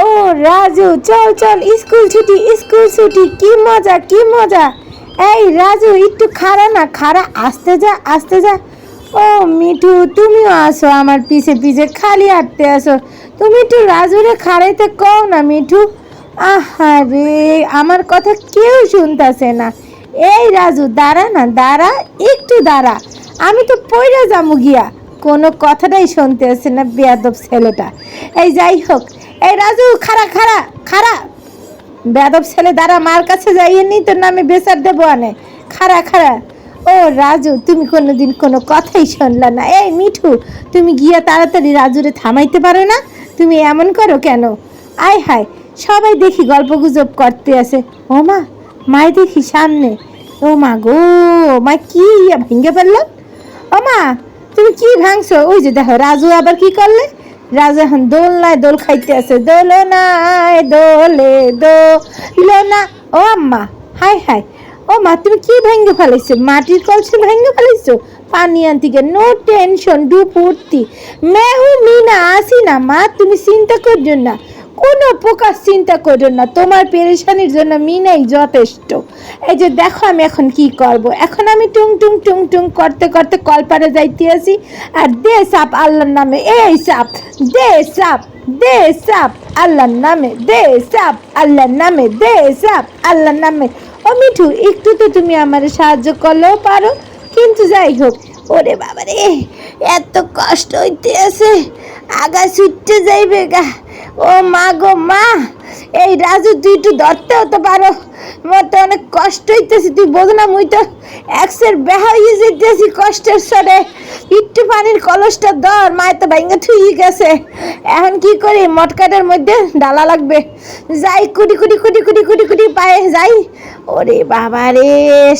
ও রাজু, চল চল, স্কুল ছুটি স্কুল ছুটি, কি মজা কি মজা। এই রাজু, একটু খাড়া না, খাড়া, আসতে যা আসতে যা। ও মিঠু, তুমিও আসো আমার পিছে পিছে, খালি হাঁটতে আসো। তুমি একটু রাজুরে খাড়াইতে কও না, মিঠু। আহারে আমার কথা কেউ শুনতেছে না। এই রাজু, দাঁড়া না, দাঁড়া, একটু দাঁড়া। আমি তো পয়রা যামু গিয়া। কোনো কথাটাই শুনতে আসছে না, বেয়াদব ছেলেটা। এই যাই হোক এই রাজু, খাড়া খাড়া খাড়া। বেদব ছেলে, দাঁড়া, মার কাছে যাইয়ে নি, তোর নামে বেচার দেবো আনে। খাড়া খাড়া। ও রাজু, তুমি কোনোদিন কোনো কথাই শুনলা না। এই মিঠু, তুমি গিয়া তাড়াতাড়ি রাজুরে থামাইতে পারো না? তুমি এমন করো কেন? আয় হায়, সবাই দেখি গল্প গুজব করতে আসে ও মা মায় দেখি সামনে। ও মা গো মা, কি ভেঙে ফেললাম ও মা, তুমি কি ভাঙছো? ওই যে দেখো, রাজু আবার কি করলে? রাজু দোল নাই, দোল খাইতে আছে। দোল দোলনায় দোলে না, ও আম্মা, হাই হাই। ও মা, তুমি কি ভেঙে ফেলেছো মাটির কলসি ভেঙে ফেলেছো পানি আনতে গিয়ে নো টেনশন ডু ফুর্তি মেহু মিনা, আসি না মা, তুমি চিন্তা করছ না। কোনো প্রকার চিন্তা করো না। তোমার পেরেশানির জন্য মিনাই যথেষ্ট। এই যে দেখো আমি এখন কি করব। এখন আমি টুং টুং টুং টুং করতে করতে কলপারে যাইতে আসি আর দে সাপ আল্লাহর নামে, এই সাপ, দে সাপ দে সাপ আল্লাহর নামে, দে সাপ আল্লাহর নামে, দে সাপ আল্লাহর নামে। ও মিঠু, একটু তো তুমি আমার সাহায্য করলেও পারো। কিন্তু যাই হোক, ওরে বাবা রে এত কষ্ট হইতে আছে আগা ছুটতে যাইবে গা। ও মা গো, মা, এই রাজু, তুই একটু ধরতে হতে পারো। আমার তো অনেক কষ্ট হইতেছে, তুই বোঝ না, মুই তো এক্সের বেহা হয়ে যেতেছি কষ্টের সরে। একটু পানির কলসটা ধর, মায়ের তো ভাঙ্গা থুই গেছে। এখন কি করি মটকাটার মধ্যে ডালা লাগবে। যাই, কুটি কুটি কুটি কুটি কুটি কুটি পায়ে যাই। ওরে বাবা রে,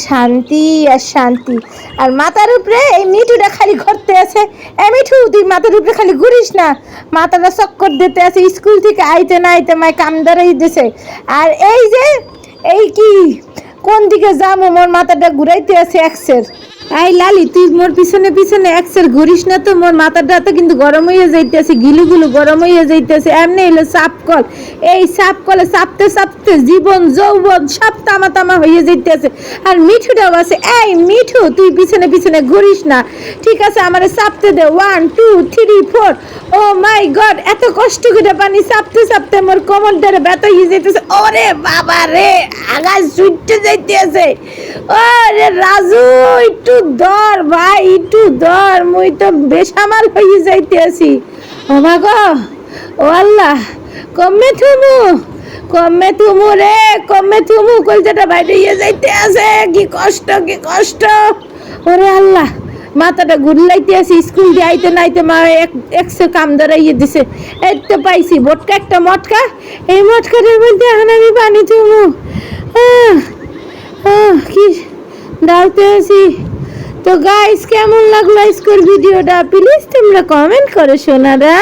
শান্তি আর শান্তি। আর মাথার উপরে এই মিঠুটা খালি ঘুরতে আছে। এ তুই মাথার উপরে খালি ঘুরিস না। মাথাটা দিতে আছে, স্কুল থেকে আইতে না আইতে মায় কাম দিছে। আর এই যে, এই কি, কোন দিকে মোর মাথাটা ঘুরাইতে আছে লালি, তুই মোর পিছনে পিছনে এক্সের ঘুরিস না তো, মোর মাথাটা তো কিন্তু গরম হয়ে যাইতেছে গিলু গিলু গরম হয়ে যাইতেছে, এমনি এলো সাপ কল। এই সাপ কলে চাপতে চাপতে জীবন, যৌবন সব তামা তামা হয়ে যাইতেছে। আর মিঠুটাও আছে, এই মিঠু, তুই পিছনে পিছনে ঘুরিস না। ঠিক আছে, আমারে চাপতে দে। One two three four oh my god এত কষ্ট করে পানি চাপতে চাপতে মোর কোমর ধরে ব্যথা হয়ে যাইতেছে। ওরে বাবা রে আগা ছুটতে যাইতেছে। ওরে রাজু, একটু ধর ভাই, একটু ধর, মুই তো বেসামাল হয়ে যাইতেছি। ও মা গো, ও আল্লাহ, কমে থুমু কমে থুমু রে, কমে থুমু, কলজাটা বাইরে ইয়ে যাইতে আছে কি কষ্ট কি কষ্ট। ওরে আল্লাহ মাথাটা ঘুরলাইতে আছে স্কুল দিয়ে আইতে নাইতে মা এক, একশো কাম দাঁড়াইয়ে দিছে। এই তো পাইছি বটকা একটা মটকা। এই মটকাটার মধ্যে এখন আমি পানি চুমু। কি ডালতে আছি তো গাইস কেমন লাগল আজকের ভিডিওটা? প্লিজ তোমরা কমেন্ট করো সোনারা